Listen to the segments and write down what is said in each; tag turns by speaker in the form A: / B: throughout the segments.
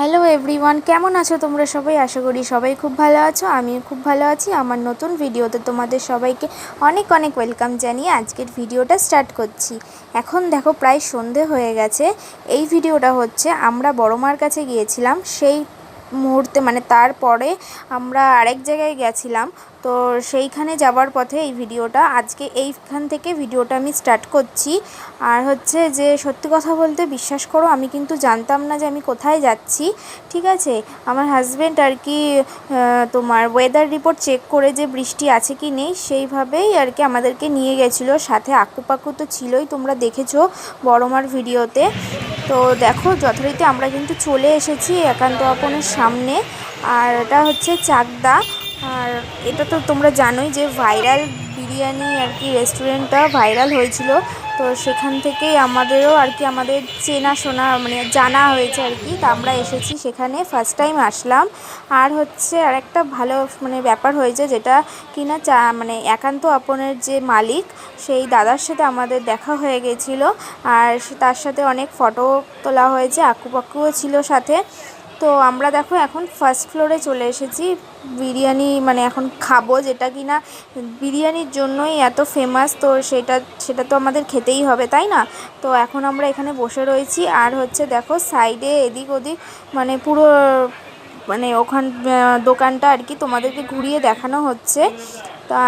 A: Hello everyone কেমন আছো তোমরা সবাই? আশা করি সবাই খুব ভালো আছো। আমি খুব ভালো আছি। আমার নতুন ভিডিওতে তোমাদের সবাইকে অনেক অনেক ওয়েলকাম জানিয়ে আজকের ভিডিওটা স্টার্ট করছি। এখন দেখো, প্রায় সন্ধে হয়ে গেছে। এই ভিডিওটা হচ্ছে, আমরা বড় মার কাছে গিয়েছিলাম। সেই মুহূর্তে মানে তারপরে আমরা আরেক জায়গায় গেছিলাম। তো সেইখানে যাওয়ার পথে এই ভিডিওটা, আজকে এইখান থেকে ভিডিওটা আমি স্টার্ট করছি। আর হচ্ছে যে, সত্যি কথা বলতে বিশ্বাস করো, আমি কিন্তু জানতাম না যে আমি কোথায় যাচ্ছি, ঠিক আছে? আমার হাজব্যান্ড আর কি তোমার ওয়েদার রিপোর্ট চেক করে যে বৃষ্টি আছে কি নেই, সেইভাবেই আর কি আমাদেরকে নিয়ে গেছিল। সাথে আকুপাকু তো ছিলই, তোমরা দেখেছ বড়মার ভিডিওতে। তো দেখো, যথারীতি আমরা কিন্তু চলে এসেছি একান্ত আপনের সামনে। আর এটা হচ্ছে চাকদা। আর এটা তো তোমরা জানোই যে ভাইরাল বিরিয়ানি আর কি রেস্টুরেন্টটা ভাইরাল হয়েছিল। তো সেখান থেকেই আমাদেরও আর কি আমাদের চেনাশোনা মানে জানা হয়েছে আর কি। তা আমরা এসেছি সেখানে ফার্স্ট টাইম আসলাম। আর হচ্ছে আর একটা ভালো মানে ব্যাপার হয়েছে যেটা কিনা চা মানে একান্ত আপনের যে মালিক, সেই দাদার সাথে আমাদের দেখা হয়ে গেছিল। আর তার সাথে অনেক ফটো তোলা হয়েছে, আকুপাকুও ছিল সাথে। তো আমরা দেখো এখন ফার্স্ট ফ্লোরে চলে এসেছি। বিরিয়ানি মানে এখন খাব যেটা কি না বিরিয়ানির জন্যই এত ফেমাস তো সেটা সেটা তো আমাদের খেতেই হবে, তাই না? তো এখন আমরা এখানে বসে রয়েছি। আর হচ্ছে দেখো সাইডে এদিক ওদিক মানে পুরো মানে ওখান দোকানটা আর কি তোমাদেরকে ঘুরিয়ে দেখানো হচ্ছে।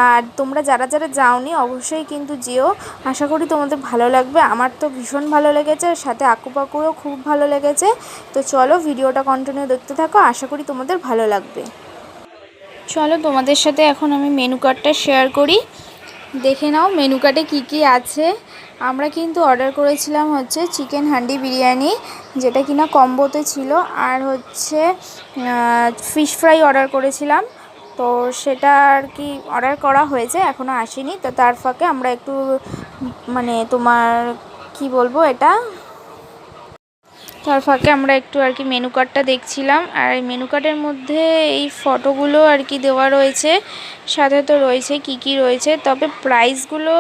A: আর তোমরা যারা যারা যাওনি, অবশ্যই কিন্তু যেও। আশা করি তোমাদের ভালো লাগবে। আমার তো ভীষণ ভালো লেগেছে, আর সাথে আকুপাকুরও খুব ভালো লেগেছে। তো চলো ভিডিওটা কন্টিনিউ দেখতে থাকো, আশা করি তোমাদের ভালো লাগবে। চলো তোমাদের সাথে এখন আমি মেনু কার্ডটা শেয়ার করি। দেখে নাও মেনু কার্ডে কী কী আছে। আমরা কিন্তু অর্ডার করেছিলাম হচ্ছে চিকেন হান্ডি বিরিয়ানি, যেটা কিনা কম্বোতে ছিল। আর হচ্ছে ফিশ ফ্রাই অর্ডার করেছিলাম। তো সেটা আর কি অর্ডার করা হয়েছে এখনও আসেনি। তো তার ফাঁকে আমরা একটু মানে তোমার কি বলব এটা? তার ফাঁকে আমরা একটু আর কি মেনু কার্ডটা দেখছিলাম। আর এই মেনু কার্ডের মধ্যে এই ফটোগুলো আর কি দেওয়া রয়েছে। সাথে তো রয়েছে কি কি রয়েছে। তবে প্রাইসগুলো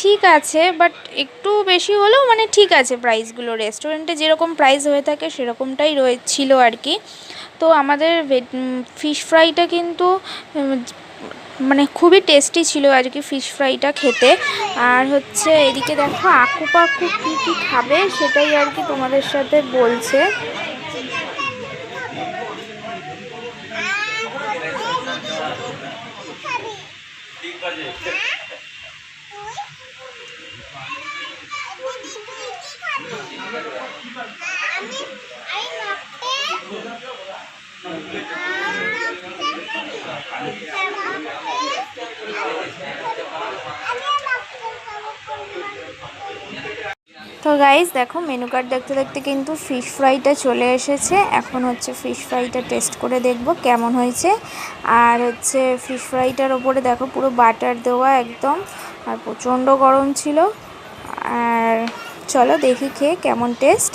A: ঠিক আছে বাট একটু বেশি হলেও মানে ঠিক আছে প্রাইসগুলো রেস্টুরেন্টে যেরকম প্রাইস হয়ে থাকে, সেরকমটাই রয়েছিল আর কি। তো আমাদের ফিশ ফ্রাইটা কিন্তু মানে খুবই টেস্টি ছিল আর কি ফিশ ফ্রাইটা খেতে। আর হচ্ছে এদিকে দেখো আকু পাকু কী কী খাবে সেটাই আর কি তোমাদের সাথে বলছে। তো গাইজ দেখো মেনু কার্ড দেখতে দেখতে কিন্তু ফিশ ফ্রাইটা চলে এসেছে। এখন হচ্ছে ফিশ ফ্রাইটা টেস্ট করে দেখব কেমন হয়েছে। আর হচ্ছে ফিশ ফ্রাইটার ওপরে দেখো, পুরো বাটার দেওয়া একদম, আর প্রচণ্ড গরম ছিল। আর চলো দেখি খেয়ে কেমন টেস্ট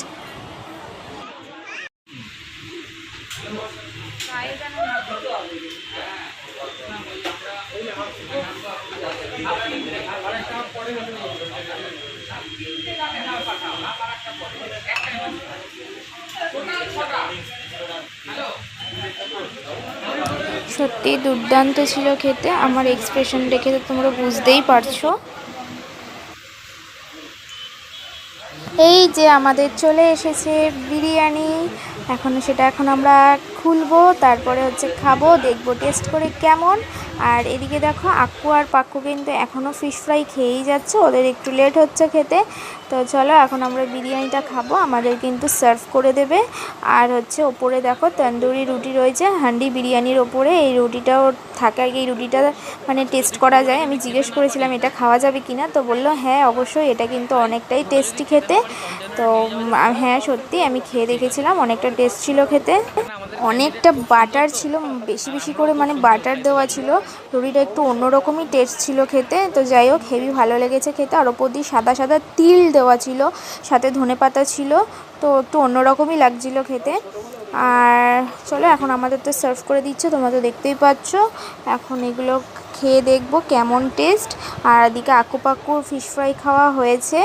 A: সত্যি দুর্দান্ত ছিল খেতে। আমার এক্সপ্রেশন দেখে তো তোমরা বুঝতেই পারছ। এই যে আমাদের চলে এসেছে বিরিয়ানি। এখন সেটা এখন আমরা খুলবো, তারপরে হচ্ছে খাব, দেখব টেস্ট করে কেমন। আর এদিকে দেখো আক্কু আর পাক্কু কিন্তু এখনও ফিশ ফ্রাই খেয়েই যাচ্ছে, ওদের একটু লেট হচ্ছে খেতে। তো চলো এখন আমরা বিরিয়ানিটা খাব, আমাদের কিন্তু সার্ভ করে দেবে। আর হচ্ছে ওপরে দেখো তন্দুরি রুটি রয়েছে, হান্ডি বিরিয়ানির ওপরে। এই রুটিটাও থাকে আর এই রুটিটা মানে টেস্ট করা যায়। আমি জিজ্ঞেস করেছিলাম এটা খাওয়া যাবে কি না তো বলল হ্যাঁ অবশ্যই এটা কিন্তু অনেকটাই টেস্টি খেতে। তো হ্যাঁ সত্যি আমি খেয়ে দেখেছিলাম, অনেকটা টেস্ট ছিল খেতে। অনেকটা বাটার ছিল, বেশি বেশি করে মানে বাটার দেওয়া ছিল। রুটিটা একটু অন্যরকমই টেস্ট ছিল খেতে। তো যাই হোক, হেভি ভালো লেগেছে খেতে। আর ওপর দিয়ে সাদা সাদা তিল দেওয়া ছিল, সাথে ধনে পাতা ছিল। তো একটু অন্যরকমই লাগছিল খেতে। আর চলো, এখন আমাদের তো সার্ভ করে দিচ্ছে, তোমরা তো দেখতেই পাচ্ছ। এখন এগুলো খেয়ে দেখব কেমন টেস্ট আর এদিকে আকুপাকুর ফিশ ফ্রাই খাওয়া হয়েছে।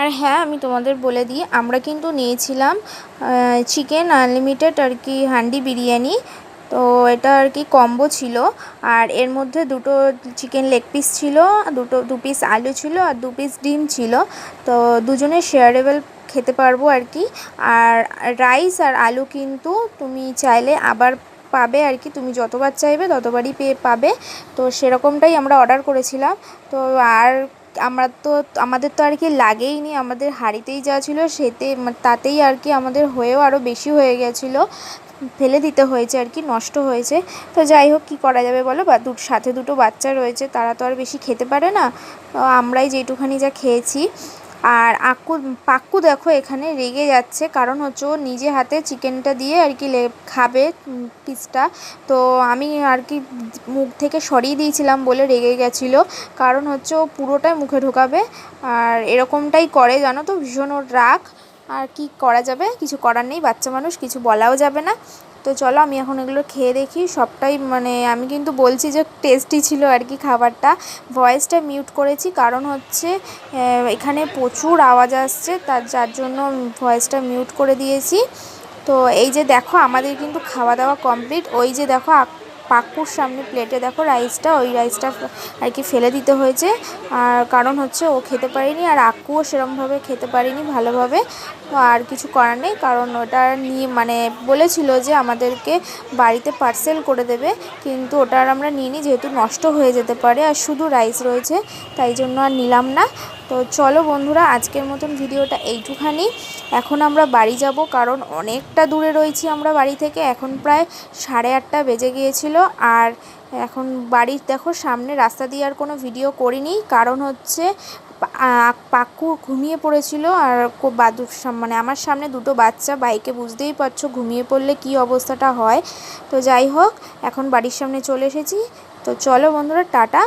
A: আর হ্যাঁ আমি তোমাদের বলে দিই, আমরা কিন্তু নিয়েছিলাম চিকেন আনলিমিটেড আর কি, হান্ডি বিরিয়ানি। তো এটা আর কি কম্বো ছিল। আর এর মধ্যে দুটো চিকেন লেগ পিস ছিল, দুটো, দু পিস আলু ছিল আর দু পিস ডিম ছিল। তো দুজনে শেয়ারেবল খেতে পারব আর কি। আর রাইস আর আলু কিন্তু তুমি চাইলে আবার পাবে আর কি, তুমি যতবার চাইবে ততবারই পেয়ে পাবে। তো সেরকমটাই আমরা অর্ডার করেছিলাম। তো আর আমরা তো, আমাদের তো আর কি লাগেই নি, আমাদের হাঁড়িতেই যা ছিল সেতে, তাতেই আর কি আমাদের হয়েও আরও বেশি হয়ে গেছিল। ফেলে দিতে হয়েছে আর কি, নষ্ট হয়েছে। তো যাই হোক, কী করা যাবে বলো? বা দু, সাথে দুটো বাচ্চা রয়েছে, তারা তো আর বেশি খেতে পারে না। তো আমরাই যেটুখানি যা খেয়েছি। আর আক্কু, পাক্কু দেখো এখানে রেগে যাচ্ছে, কারণ হচ্ছে ও নিজে হাতে চিকেনটা দিয়ে আর কি খাবে পিসটা। তো আমি আর কি মুখ থেকে সরিয়ে দিয়েছিলাম বলে রেগে গেছিল, কারণ হচ্ছে ও পুরোটাই মুখে ঢোকাবে। আর এরকমটাই করে জানো তো, ভীষণ ওর রাগ। আর কি করা যাবে? কিছু করার নেই, বাচ্চা মানুষ, কিছু বলাও যাবে না। তো চলো, আমি এখন এগুলো খেয়ে দেখি, সবটাই মানে আমি কিন্তু বলছি যে টেস্টি ছিল আর কি খাবারটা। ভয়েসটা মিউট করেছি, কারণ হচ্ছে এখানে প্রচুর আওয়াজ আসছে, তার, যার জন্য ভয়েসটা মিউট করে দিয়েছি। তো এই যে দেখো, আমাদের কিন্তু খাওয়া দাওয়া কমপ্লিট ওই যে দেখো পাক্কুর সামনে প্লেটে দেখো রাইসটা ওই রাইসটা আর কি ফেলে দিতে হয়েছে। আর কারণ হচ্ছে ও খেতে পারিনি আর আক্কুও সেরমভাবে খেতে পারিনি ভালোভাবে। আর কিছু করার নেই, কারণ ওটা নিয়ে মানে বলেছিল যে আমাদেরকে বাড়িতে পার্সেল করে দেবে, কিন্তু ওটা আর আমরা নিইনি, যেহেতু নষ্ট হয়ে যেতে পারে আর শুধু রাইস রয়েছে, তাই জন্য আর নিলাম না। তো চলো বন্ধুরা, আজকের মতন ভিডিওটা এইটুখানি। এখন আমরা বাড়ি যাব, কারণ অনেকটা দূরে রয়েছি আমরা বাড়ি থেকে। এখন প্রায় সাড়ে আটটা বেজে গিয়েছিল, আর এখন বাড়ির দেখো সামনে রাস্তা দিয়ে আর কোনো ভিডিও করিনি। কারণ হচ্ছে পাক্কু ঘুমিয়ে পড়েছিল, আর বাদুর মানে আমার সামনে দুটো বাচ্চা, বাইকে বুঝতেই পারছ ঘুমিয়ে পড়লে কি অবস্থাটা হয়। তো যাই হোক, এখন বাড়ির সামনে চলে এসেছি। তো চলো বন্ধুরা, টাটা।